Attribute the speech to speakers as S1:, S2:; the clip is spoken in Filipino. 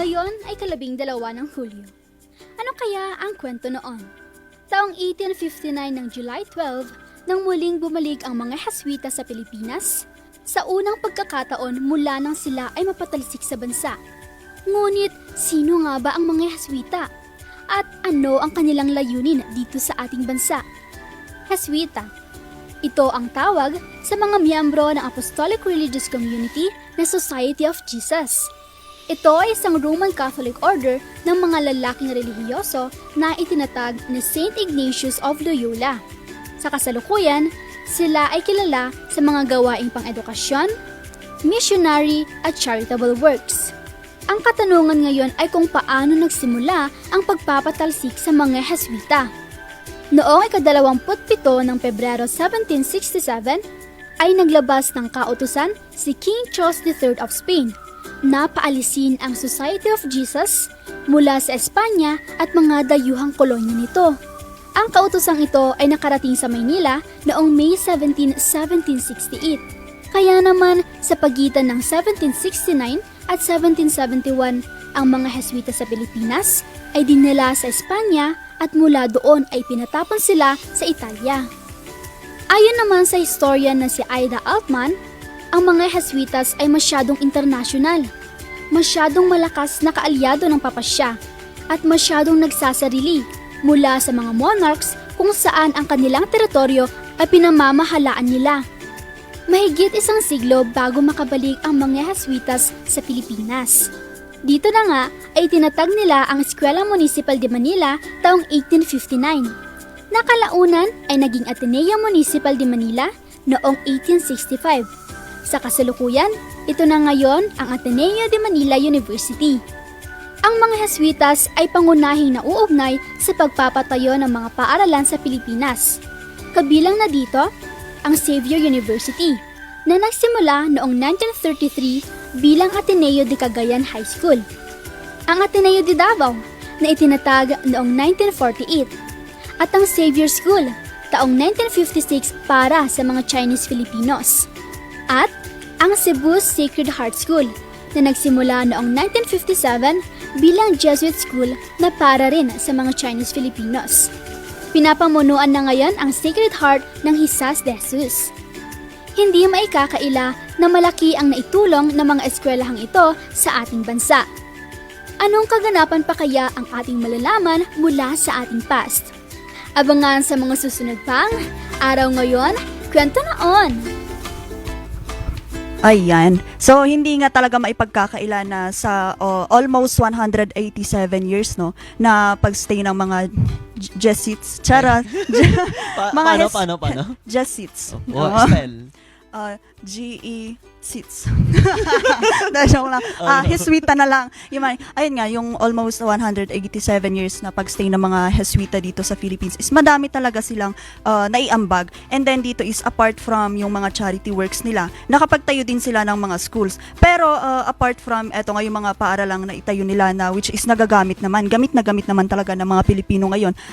S1: Ngayon ay kalabing dalawa ng Hulyo. Ano kaya ang kwento noon? Taong 1859 ng July 12, nang muling bumalik ang mga Haswita sa Pilipinas, sa unang pagkakataon mula nang sila ay mapatalisik sa bansa. Ngunit, sino nga ba ang mga Haswita? At ano ang kanilang layunin dito sa ating bansa? Haswita ito ang tawag sa mga miyembro ng Apostolic Religious Community na Society of Jesus. Ito ay isang Roman Catholic order ng mga lalaking relihiyoso na itinatag ni Saint Ignatius of Loyola. Sa kasalukuyan, sila ay kilala sa mga gawaing pang-edukasyon, missionary at charitable works. Ang katanungan ngayon ay kung paano nagsimula ang pagpapatalsik sa mga Heswita. Noong ikadalawamputpito ng Pebrero 1767, ay naglabas ng kautusan si King Charles III of Spain na paalisin ang Society of Jesus mula sa Espanya at mga dayuhang kolonya nito. Ang kautosang ito ay nakarating sa Maynila noong May 17, 1768. Kaya naman sa pagitan ng 1769 at 1771, ang mga Heswita sa Pilipinas ay dinala sa Espanya at mula doon ay pinatapon sila sa Italia. Ayon naman sa historian na si Aida Altman, ang mga Heswitas ay masyadong internasyonal, masyadong malakas na kaalyado ng papasya, at masyadong nagsasarili mula sa mga monarchs kung saan ang kanilang teritoryo ay pinamamahalaan nila. Mahigit isang siglo bago makabalik ang mga Heswitas sa Pilipinas. Dito na nga ay tinatag nila ang Eskwela Municipal de Manila taong 1859. Nakalaunan ay naging Ateneo Municipal de Manila noong 1865. Sa kasalukuyan, ito na ngayon ang Ateneo de Manila University. Ang mga Heswitas ay pangunahing nauugnay sa pagpapatayo ng mga paaralan sa Pilipinas. Kabilang na dito ang Xavier University na nagsimula noong 1933 bilang Ateneo de Cagayan High School. Ang Ateneo de Davao na itinatag noong 1948 at ang Xavier School taong 1956 para sa mga Chinese Filipinos. At ang Cebu Sacred Heart School na nagsimula noong 1957 bilang Jesuit school na para rin sa mga Chinese Filipinos. Pinapamunuan na ngayon ang Sacred Heart ng Hisas de Jesus. Hindi maikakaila na malaki ang naitulong ng mga eskwelahang ito sa ating bansa. Anong kaganapan pa kaya ang ating malalaman mula sa ating past? Abangan sa mga susunod pang Araw Ngayon, Kwento Noon!
S2: Ayan. So, hindi nga talaga maipagkakaila na sa oh, almost 187 years, no, na pagstay ng mga Jesuits. Chara.
S3: Pa-
S2: Mga
S3: paano, paano, paano?
S2: Jesuits.
S3: Oh,
S2: Oo.
S3: spell.
S2: Uh, G-E sits. Dahil joke lang. Ah, Heswita na lang. Yung, ayun nga, yung almost 187 years na pagstay ng mga Heswita dito sa Philippines is madami talaga silang uh, naiambag. And then dito is apart from yung mga charity works nila, nakapagtayo din sila ng mga schools. Pero uh, apart from eto nga yung mga paaralang na itayo nila na which is nagagamit naman, gamit na gamit naman talaga ng mga Pilipino ngayon,